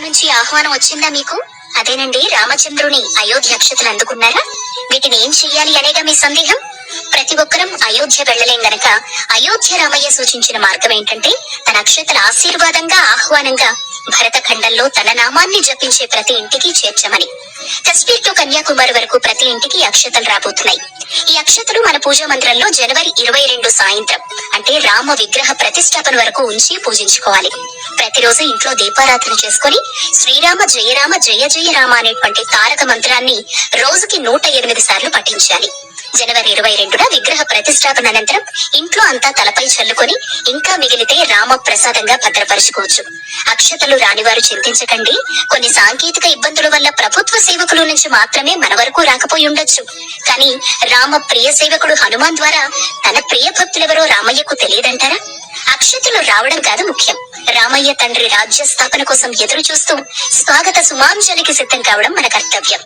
నుంచి ఆహ్వానం వచ్చిందా మీకు? అదేనండి రామచంద్రుని అయోధ్య అక్షతలు అందుకున్నారా? వీటిని ఏం చెయ్యాలి అనేగా మీ సందేహం? ప్రతి ఒక్కరం అయోధ్య వెళ్ళలేం గనక అయోధ్య రామయ్య సూచించిన మార్గం ఏంటంటే తన అక్షతల ఆశీర్వాదంగా ఆహ్వానంగా భరతఖండంలో తన నామాన్ని జపించే ప్రతి ఇంటికి చేర్చమని. కన్యాకుమారి వరకు ప్రతి ఇంటికి అక్షతలు రాబోతున్నాయి. ఈ అక్షతలు మన పూజా మందిరంలో జనవరి ఇరవై రెండు సాయంత్రం అంటే రామ విగ్రహ ప్రతిష్టాపన వరకు ఉంచి పూజించుకోవాలి. ప్రతిరోజు ఇంట్లో దీపారాధన చేసుకొని శ్రీరామ జయరామ జయ జయ రామ అనేటువంటి తారక మంత్రాన్ని రోజుకి నూట ఎనిమిది సార్లు పఠించాలి. జనవరి ఇరవై రెండున విగ్రహ ప్రతిష్టాపన అనంతరం ఇంట్లో అంతా తలపై చల్లుకొని ఇంకా మిగిలితే రామ ప్రసాదంగా భద్రపరుచుకోవచ్చు. అక్షతలు రానివారు చింతించకండి. కొన్ని సాంకేతిక ఇబ్బందుల వల్ల ప్రభుత్వ సేవకుల నుంచి మాత్రమే మన వరకు రాకపోయి ఉండొచ్చు. కానీ రామ ప్రియ సేవకుడు హనుమాన్ ద్వారా తన ప్రియ భక్తులెవరో రామయ్యకు తెలియదంటారా? అక్షతలు రావడం కాదు ముఖ్యం. రామయ్య తండ్రి రాజ్య స్థాపన కోసం ఎదురు చూస్తూ స్వాగత సుమాంజలికి సిద్ధం కావడం మన కర్తవ్యం.